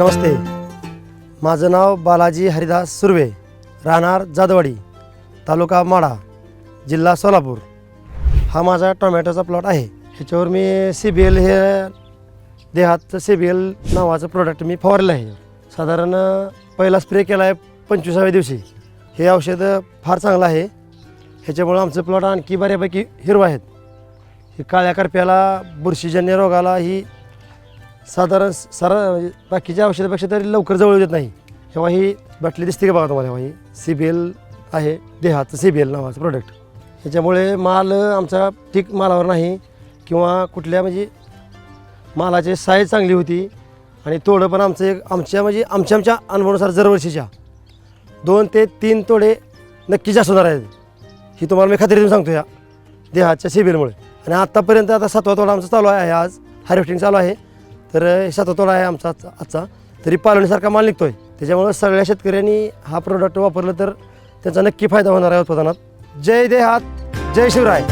नमस्ते. माझं नाव बालाजी हरिदास सुर्वे राहणार जादवाडी तालुका माडा जिल्हा सोलापूर. हा माझा टोमॅटोचा प्लॉट आहे. ह्याच्यावर मी सी बी एल हे देहातचं सी बी एल नावाचं प्रोडक्ट मी फवारलं आहे. साधारण पहिला स्प्रे केला आहे पंचवीसाव्या दिवशी. हे औषध फार चांगलं आहे. ह्याच्यामुळं आमचं प्लॉट आणखी बऱ्यापैकी हिरवं आहेत. ही काळ्या करप्याला बुरशीजन्य रोगाला ही साधारण सरा म्हणजे बाकीच्या औषधापेक्षा तरी लवकर जवळ येत नाही. तेव्हा ही बाटली दिसते का बघा तुम्हाला? तेव्हा ही सी बी एल आहे देहाचं सी बी एल नावाचं प्रोडक्ट ह्याच्यामुळे माल आमचा ठीक मालावर नाही किंवा कुठल्या म्हणजे मालाची साईज चांगली होती आणि तोडं पण आमचं एक आमच्या म्हणजे आमच्या आमच्या अनुभवानुसार दरवर्षीच्या दोन ते तीन तोडे नक्की जास्त होणार आहेत. ही तुम्हाला मी खात्री देऊन सांगतो या देहाच्या सिबिलमुळे आणि आत्तापर्यंत आता सातवा तोडा आमचा चालू आहे आज. हार्वेस्टिंग चालू आहे. तर हे तोडा आहे आमचा आजचा आजचा. तरी पालवणीसारखा माल निघतो आहे त्याच्यामुळं सगळ्या शेतकऱ्यांनी हा प्रोडक्ट वापरलं तर त्याचा नक्की फायदा होणार आहे उत्पादनात. जय देहात जय शिवराय.